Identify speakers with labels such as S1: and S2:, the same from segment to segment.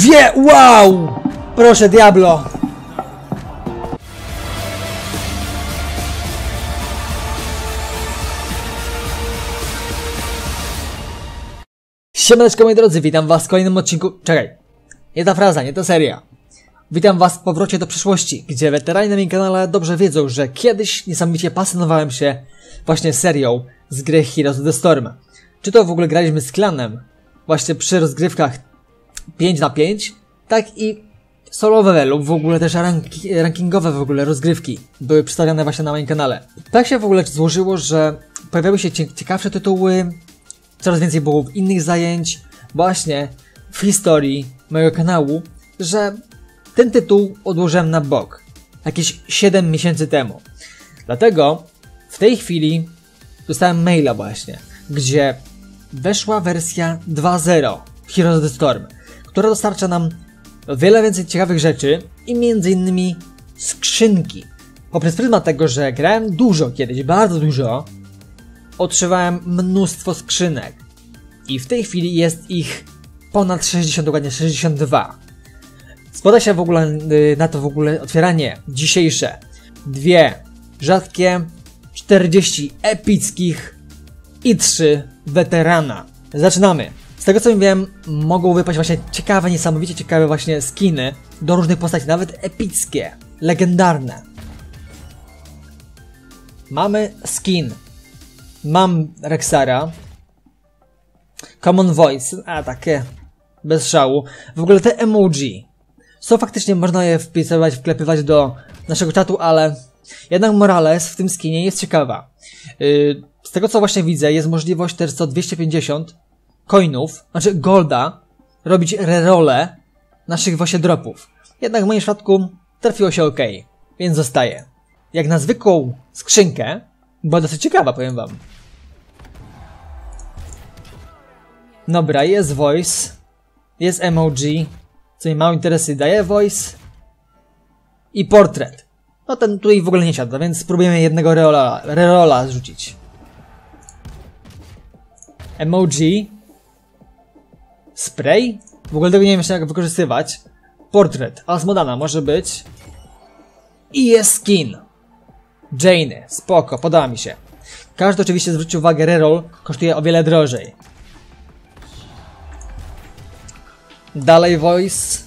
S1: Dwie! Wow! Proszę, Diablo! Siemaneczko moi drodzy, witam was w kolejnym odcinku... Czekaj, nie ta fraza, nie ta seria. Witam was w powrocie do przyszłości, gdzie weterani na moim kanale dobrze wiedzą, że kiedyś niesamowicie pasjonowałem się właśnie serią z gry Heroes of the Storm. Czy to w ogóle graliśmy z klanem, właśnie przy rozgrywkach 5 na 5, tak i solowe lub w ogóle też ranki, rankingowe w ogóle rozgrywki były przedstawiane właśnie na moim kanale. Tak się w ogóle złożyło, że pojawiały się cie- ciekawsze tytuły, coraz więcej było innych zajęć właśnie w historii mojego kanału, że ten tytuł odłożyłem na bok jakieś 7 miesięcy temu. Dlatego w tej chwili dostałem maila właśnie, gdzie weszła wersja 2.0 Heroes of the Storm, która dostarcza nam wiele więcej ciekawych rzeczy i między innymi skrzynki. Poprzez pryzmat tego, że grałem dużo kiedyś, bardzo dużo, otrzymałem mnóstwo skrzynek. I w tej chwili jest ich ponad 60, dokładnie 62. Składa się w ogóle y, na to w ogóle otwieranie dzisiejsze. Dwie rzadkie, 40 epickich i 3 weterana. Zaczynamy. Z tego co wiem, mogą wypaść właśnie ciekawe, niesamowicie ciekawe właśnie skiny do różnych postaci, nawet epickie, legendarne. Mamy skin. Mam Rexara. Common Voice, a takie bez szału. W ogóle te emoji są faktycznie, można je wpisywać, wklepywać do naszego czatu, ale jednak Morales w tym skinie jest ciekawa. Yy, z tego co właśnie widzę, jest możliwość też co 250 coinów, znaczy golda, robić rerole naszych właśnie dropów. Jednak w moim przypadku trafiło się ok, więc zostaje. Jak na zwykłą skrzynkę, była dosyć ciekawa, powiem wam. Dobra, jest voice, jest emoji, co mnie mało interesuje, daje voice i portret. No ten tutaj w ogóle nie siada, więc spróbujemy jednego rerola, rerola zrzucić. Emoji. Spray? W ogóle tego nie wiem jeszcze jak wykorzystywać. Portret. Asmodana może być. I jest skin. Jane. Spoko, podoba mi się. Każdy oczywiście zwróci uwagę, reroll kosztuje o wiele drożej. Dalej voice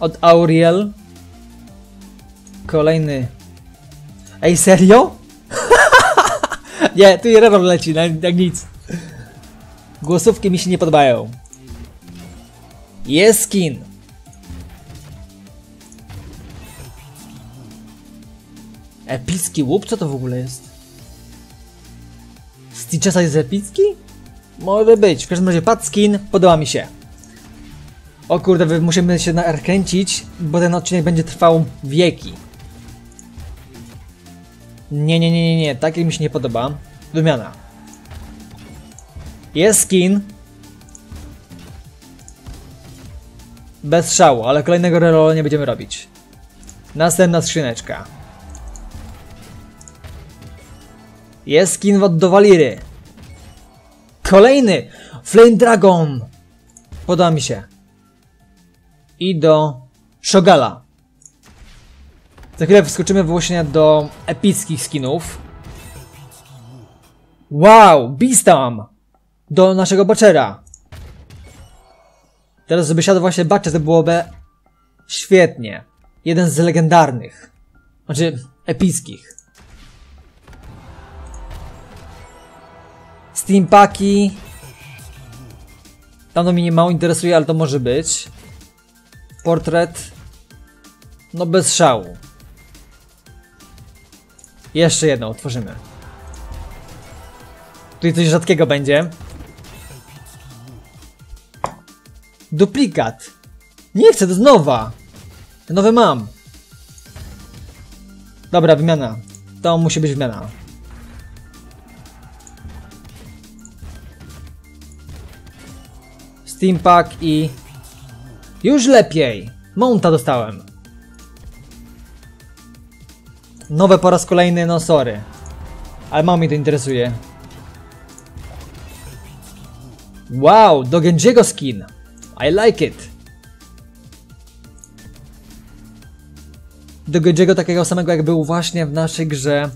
S1: od Auriel. Kolejny. Ej, serio? nie, tu reroll leci, jak nic. Głosówki mi się nie podobają. Jest skin. Epicki łup? Co to w ogóle jest? Stitchesa jest epicki? Może być. W każdym razie pad skin podoba mi się. O kurde, musimy się nakręcić, bo ten odcinek będzie trwał wieki. Nie, nie, nie, nie, nie. Takie mi się nie podoba. Wymiana. Jest skin. Bez szału, ale kolejnego rerola nie będziemy robić. Następna skrzyneczka. Jest skin od do Waliry. Kolejny! Flame Dragon! Podoba mi się. I do Shogala. Za chwilę wskoczymy właśnie do epickich skinów. Wow! Beastam! Do naszego Butchera. Teraz, żeby siadł właśnie Butcher, to byłoby świetnie. Jeden z legendarnych. Znaczy, epickich. Steampaki. Tam to mnie mało interesuje, ale to może być. Portret. No bez szału. Jeszcze jedno otworzymy. Tutaj coś rzadkiego będzie. Duplikat. Nie chcę, to z nowa. Nowe mam. Dobra, wymiana. To musi być wymiana. Steampack i... Już lepiej! Monta dostałem. Nowe po raz kolejny, no sorry. Ale mało mnie to interesuje. Wow, do Genjiego skin. I like it. Do Godziego takiego samego jak był właśnie w naszej grze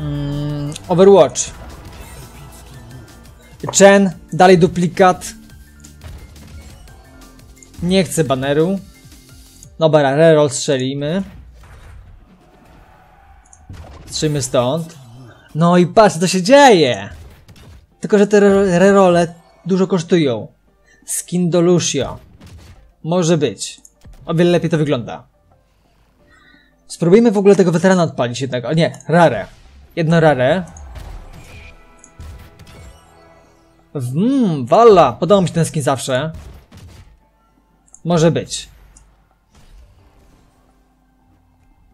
S1: mm, Overwatch. Chen, dalej duplikat. Nie chcę baneru. No Dobra, reroll strzelimy. Strzymy stąd. No i patrz, co się dzieje! Tylko, że te rerolle dużo kosztują. Skin do Lucio. Może być. O wiele lepiej to wygląda. Spróbujmy w ogóle tego weterana odpalić jednego. O nie, rare. Jedno rare. Mmm, walla. Podoba mi się ten skin zawsze. Może być.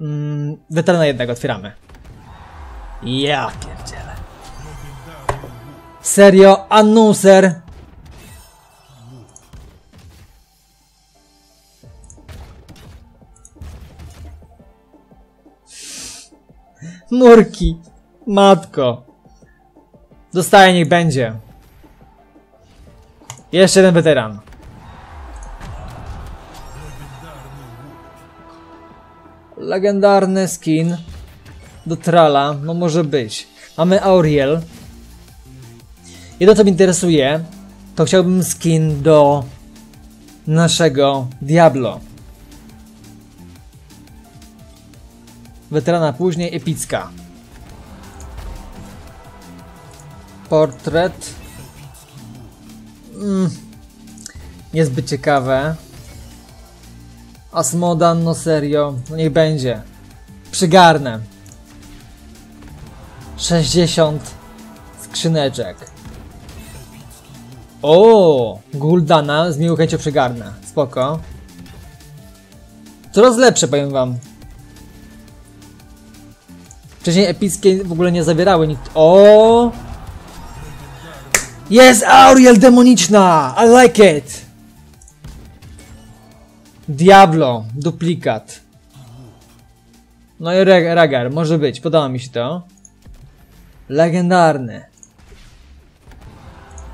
S1: Mm, weterana jednego otwieramy. Ja pierdzielę. Serio? Annuser? Nurki. Matko. Dostaję, niech będzie. Jeszcze jeden weteran. Legendarny skin do Trala, no może być. Mamy Auriel. Jedno co mnie interesuje, to chciałbym skin do naszego Diablo. Weterana później, epicka. Portret. Mm, niezbyt ciekawe. Asmodan, no serio, no niech będzie. Przygarnę. 60 skrzyneczek. O, Guldana z miłą chęcią przygarnę. Spoko. Coraz lepsze, powiem wam. Wcześniej epickie w ogóle nie zawierały nic. O! Jest Auriel demoniczna! I like it! Diablo, duplikat. No i Ragar, może być, podoba mi się to. Legendarny.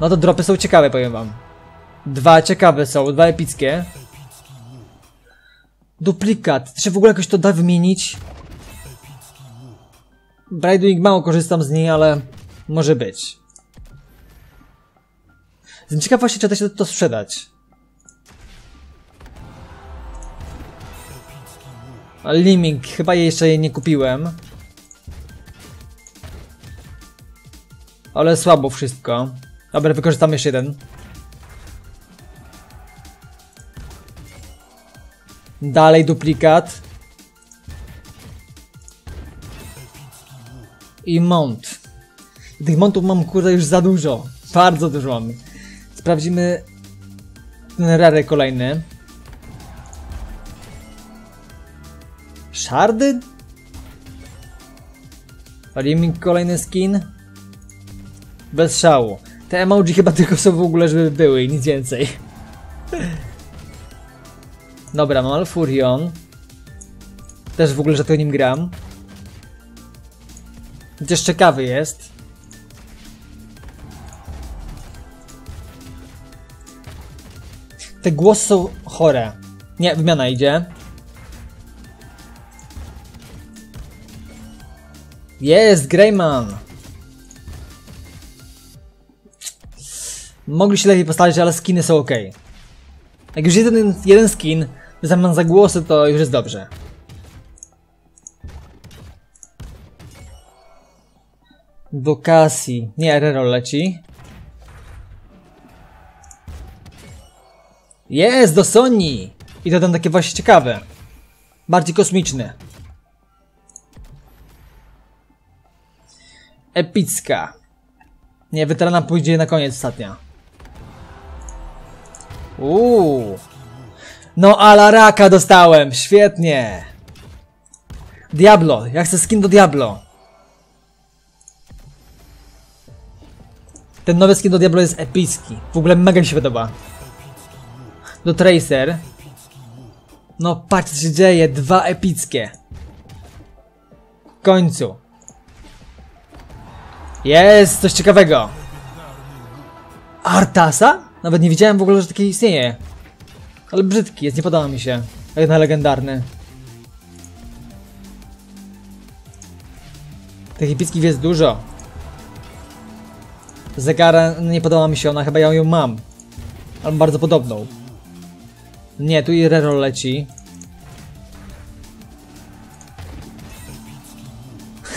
S1: No to dropy są ciekawe, powiem wam. Dwa ciekawe są, dwa epickie. Duplikat. Czy w ogóle jakoś to da wymienić? Brightwing mało korzystam z niej, ale może być. Jestem ciekaw czy da się to sprzedać. Liming, chyba jeszcze jej nie kupiłem. Ale słabo wszystko. Dobra, wykorzystamy jeszcze jeden. Dalej duplikat. I mount. Tych mountów mam kurde już za dużo. Bardzo dużo mam. Sprawdzimy ten rary kolejny. Szardy? Liming kolejny skin. Bez szału. Te emoji chyba tylko są w ogóle, żeby były i nic więcej. Dobra, mam Alfurion. Też w ogóle, to nim gram. Chociaż ciekawy jest. Te głosy są chore. Nie, wymiana idzie. Jest, Greyman! Mogli się lepiej postawić, ale skiny są ok. Jak już jeden, jeden skin w zamian za głosy, to już jest dobrze. Do Cassie. Nie, reroll leci. Jest, do Sony! I to tam takie właśnie ciekawe. Bardziej kosmiczne. Epicka. Nie, weterana pójdzie na koniec ostatnia. Uuu. No Alaraka dostałem, świetnie. Diablo, ja chcę skin do Diablo. Ten nowy skin do Diablo jest epicki. W ogóle mega mi się podoba. Do Tracer. No patrz co się dzieje, dwa epickie. W końcu. Jest coś ciekawego. Artasa? Nawet nie widziałem w ogóle, że taki istnieje. Ale brzydki jest, nie podoba mi się. Jak na legendarny. Tych epickich jest dużo. Zegara nie podoba mi się ona, chyba ja ją mam. Ale bardzo podobną. Nie, tu i reroll leci.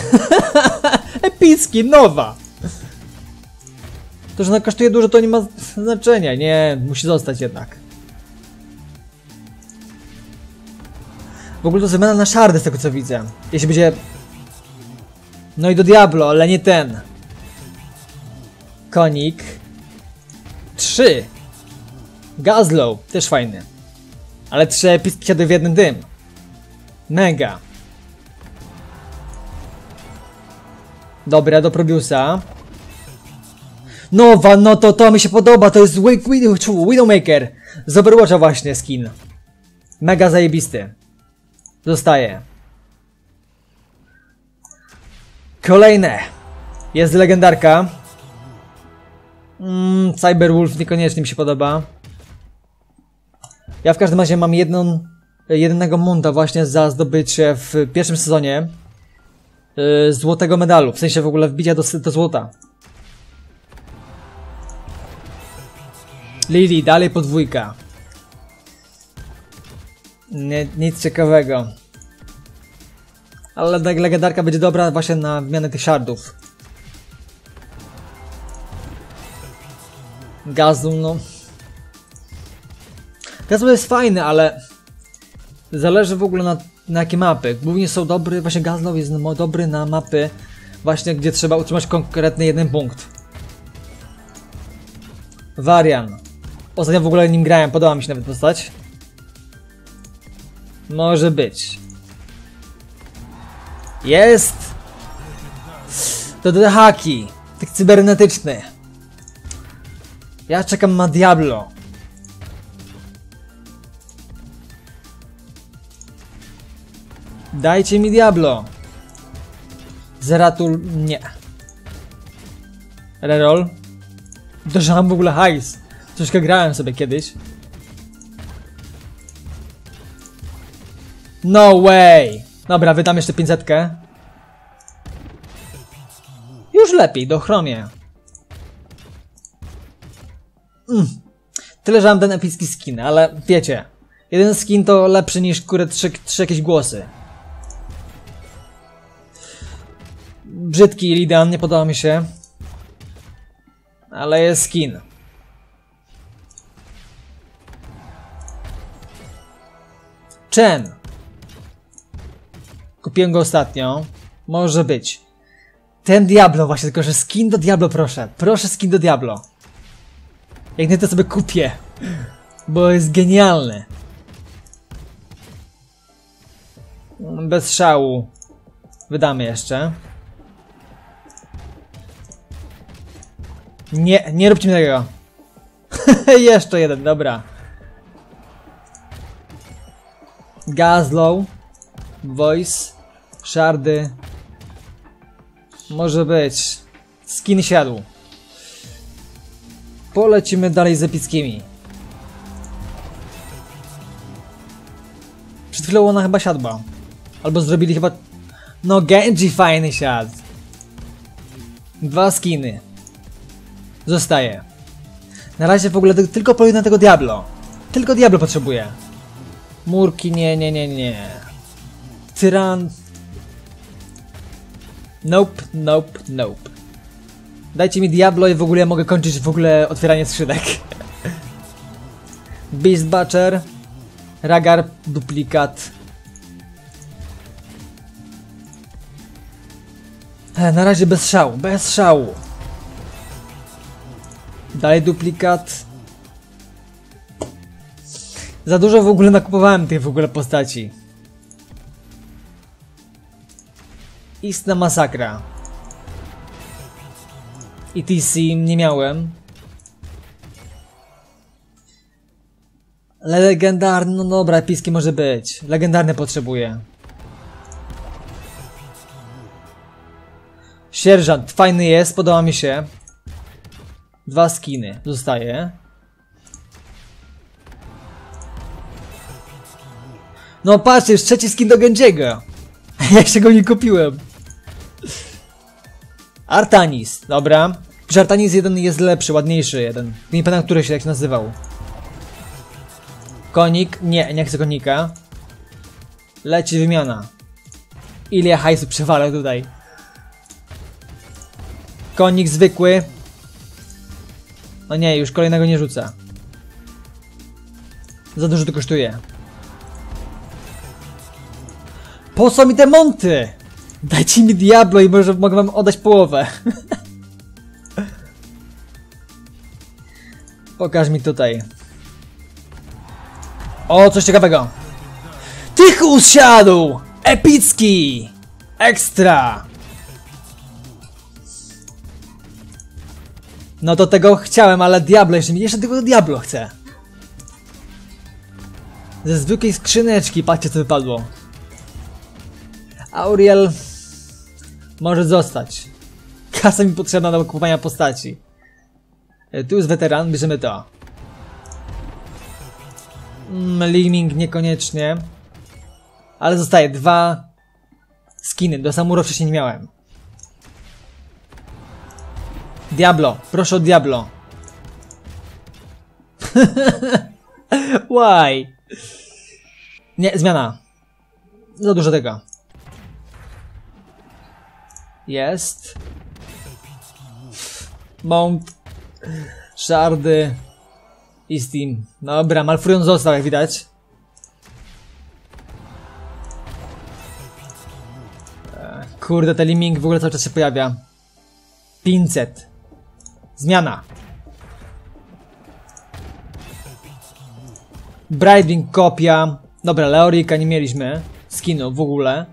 S1: Epicki, nowa! To, że ona kosztuje dużo, to nie ma znaczenia. Nie, musi zostać jednak. W ogóle to zmiana na szardy z tego co widzę. Jeśli będzie... No i do Diablo, ale nie ten. Konik. 3. Gazlow, też fajny. Ale trzy epicki siadły w jeden dym. Mega. Dobra, do Probiusa. Nowa, no to to mi się podoba, to jest Widow, Widow, Widowmaker. Z Overwatcha właśnie skin. Mega zajebisty. Zostaje. Kolejne. Jest legendarka. Mm, Cyberwolf niekoniecznie mi się podoba. Ja w każdym razie mam jedną, jednego munta właśnie za zdobycie w pierwszym sezonie yy, złotego medalu. W sensie w ogóle wbicia do, do złota. Lili, dalej podwójka. Nie, nic ciekawego. Ale leg- legendarka będzie dobra właśnie na wymianę tych shardów. Gazu, no. Gazu jest fajny, ale zależy w ogóle na, na jakie mapy. Głównie są dobry, właśnie Gazlow jest dobry na mapy właśnie gdzie trzeba utrzymać konkretny jeden punkt. Varian. Ostatnio w ogóle nim grałem, podoba mi się nawet postać. Może być. Jest! To te haki. Tak cybernetyczny. Ja czekam na Diablo. Dajcie mi Diablo. Zeratul nie. Reroll. Mam w ogóle hajs. Troszkę grałem sobie kiedyś. No way! Dobra, wydam jeszcze 500. Już lepiej, do chromie. Mm. Tyle, że mam ten epicki skin, ale wiecie. Jeden skin to lepszy niż kurde trzy, trzy jakieś głosy. Brzydki Lidan, nie podoba mi się. Ale jest skin. Chen. Kupiłem go ostatnio. Może być. Ten Diablo właśnie, tylko że skin do Diablo proszę. Proszę skin do Diablo. Jak nie to sobie kupię. Bo jest genialny. Bez szału. Wydamy jeszcze. Nie, nie róbcie mi tego. jeszcze jeden, dobra. Gazlow. Voice. Shardy. Może być. Skin siadł. Polecimy dalej z epickimi. Przed chwilą ona chyba siadła. Albo zrobili chyba... No Genji fajny siadł. Dwa skiny. Zostaje. Na razie w ogóle ty- tylko poluję na tego Diablo. Tylko Diablo potrzebuję. Murki, nie, nie, nie, nie. Tyran. Nope, nope, nope. Dajcie mi Diablo i w ogóle mogę kończyć w ogóle otwieranie skrzynek. Beast Butcher. Ragar, duplikat. E, Na razie bez szału, bez szału. Dalej duplikat. Za dużo w ogóle nakupowałem tych w ogóle postaci. Istna masakra. ETC nie miałem. Legendarny, no dobra, epicki może być. Legendarny potrzebuję. Sierżant, fajny jest, podoba mi się. Dwa skiny, zostaje. No patrz, jest trzeci skin do Genjiego. Ja się go nie kupiłem. Artanis, dobra. Że Artanis jeden jest lepszy, ładniejszy jeden. Nie pamiętam, który się się nazywał. Konik? Nie, nie chcę konika. Leci wymiana. Ile ja hajsu przewalę tutaj. Konik zwykły. No nie, już kolejnego nie rzucę. Za dużo to kosztuje. Po co mi te monty? Dajcie mi Diablo i może mogę wam oddać połowę. Pokaż mi tutaj. O, coś ciekawego. Tychus siadł! Epicki! Ekstra! No do tego chciałem, ale Diablo jeszcze jeszcze tego Diablo chcę. Ze zwykłej skrzyneczki, patrzcie co wypadło. Auriel może zostać. Kasa mi potrzebna do kupowania postaci. E, Tu jest weteran, bierzemy to. Mm, Liming niekoniecznie. Ale zostaje dwa skiny. Do Samuro wcześniej nie miałem. Diablo, proszę o Diablo. Why? Nie, zmiana. Za dużo tego. Jest. Mount. Szardy. I Steam. Dobra, Malfurion został, jak widać. E, Kurde, ten liming w ogóle cały czas się pojawia. 500. Zmiana. Bribing kopia. Dobra, Leorika nie mieliśmy. Skinu w ogóle.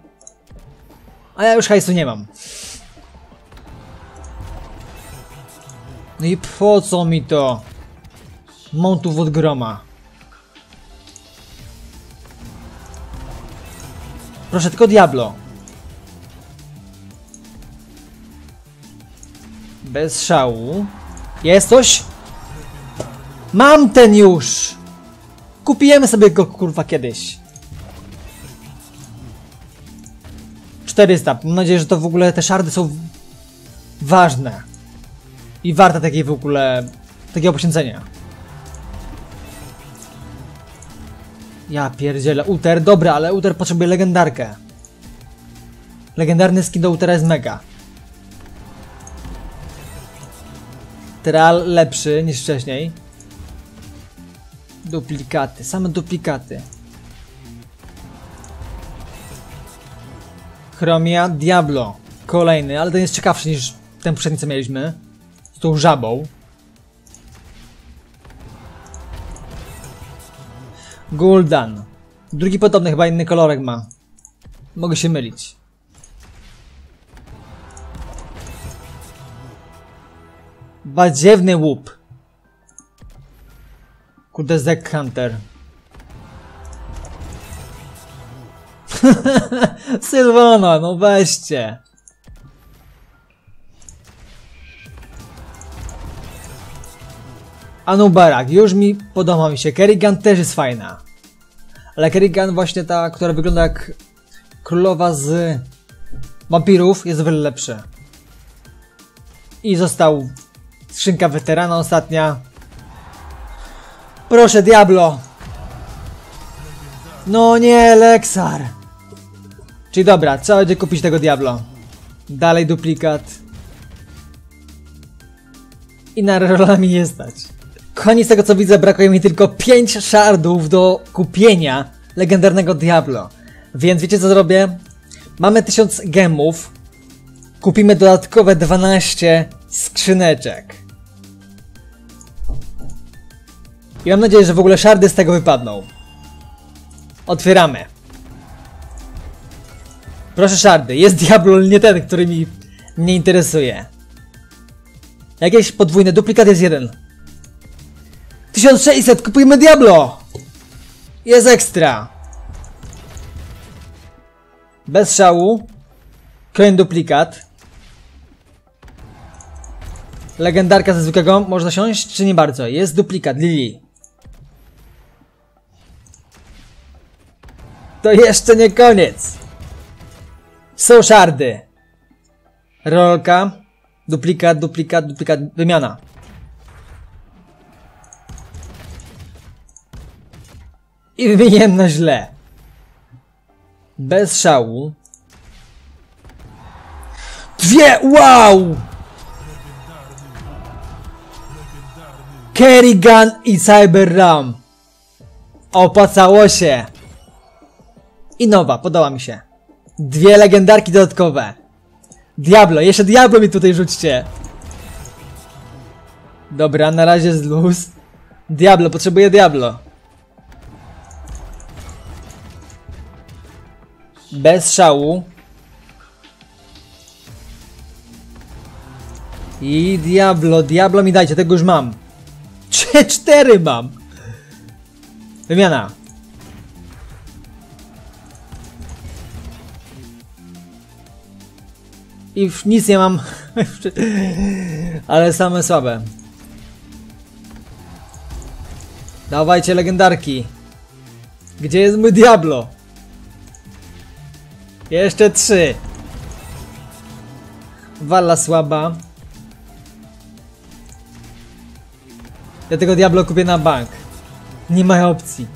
S1: A ja już hajsu nie mam. No i po co mi to? Montów od groma. Proszę, tylko Diablo. Bez szału. Jest coś? Mam ten już! Kupujemy sobie go kurwa kiedyś. 400. Mam nadzieję, że to w ogóle te szardy są ważne. I warte takiej w ogóle takiego poświęcenia. Ja pierdzielę. Uter, dobra, ale Uter potrzebuje legendarkę. Legendarny skin do Utera jest mega. Tral lepszy niż wcześniej. Duplikaty, same duplikaty. Chromia, Diablo. Kolejny, ale ten jest ciekawszy niż ten poprzedni co mieliśmy. Z tą żabą. Gul'dan. Drugi podobny, chyba inny kolorek ma. Mogę się mylić. Badziewny łup. Kurde, Zack Hunter. Sylwana, no weźcie. Anubarak, już mi podoba mi się. Kerrigan też jest fajna. Ale Kerrigan właśnie ta, która wygląda jak królowa z wampirów jest wiele lepsza. I został skrzynka weterana ostatnia. Proszę Diablo. No nie, Lexar. Czyli dobra, trzeba będzie kupić tego Diablo. Dalej duplikat. I na rola mi nie stać. Kochani, z tego co widzę, brakuje mi tylko 5 shardów do kupienia legendarnego Diablo. Więc wiecie co zrobię? Mamy 1000 gemów. Kupimy dodatkowe 12 skrzyneczek. I mam nadzieję, że w ogóle szardy z tego wypadną. Otwieramy. Proszę szardy, jest Diablo, nie ten, który mi mnie interesuje. Jakieś podwójne, duplikat jest jeden. 1600, kupujmy Diablo! Jest ekstra. Bez szału. Kolejny duplikat. Legendarka ze zwykłego można siąść, czy nie bardzo? Jest duplikat, Lili. To jeszcze nie koniec. Są szardy. Rolka. Duplikat, duplikat, duplikat, wymiana. I wymieniłem na źle. Bez szału. Dwie! Wow! Kerrigan i Cyber Ram. Opłacało się. I nowa, podoba mi się. Dwie legendarki dodatkowe. Diablo, jeszcze Diablo mi tutaj rzućcie. Dobra, na razie z luz. Diablo, potrzebuję Diablo. Bez szału. I Diablo, Diablo mi dajcie, tego już mam. Trzy, cztery mam. Wymiana. I nic nie mam. Ale same słabe. Dawajcie legendarki. Gdzie jest mój Diablo? Jeszcze trzy. Walla słaba. Ja tego Diablo kupię na bank. Nie ma opcji.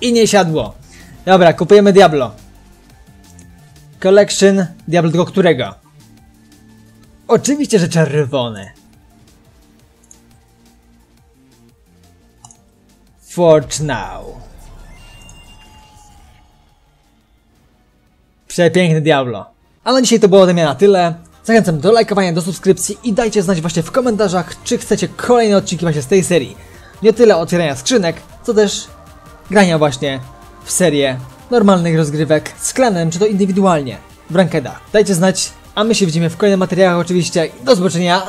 S1: I nie siadło. Dobra, kupujemy Diablo. Collection Diablo którego? Oczywiście, że czerwony. Forge now. Przepiękny Diablo. A na dzisiaj to było ode mnie na tyle. Zachęcam do lajkowania, do subskrypcji i dajcie znać właśnie w komentarzach, czy chcecie kolejne odcinki właśnie z tej serii. Nie tyle otwierania skrzynek, co też grania właśnie w serię normalnych rozgrywek z klanem, czy to indywidualnie w rankedach. Dajcie znać, a my się widzimy w kolejnych materiałach oczywiście. Do zobaczenia.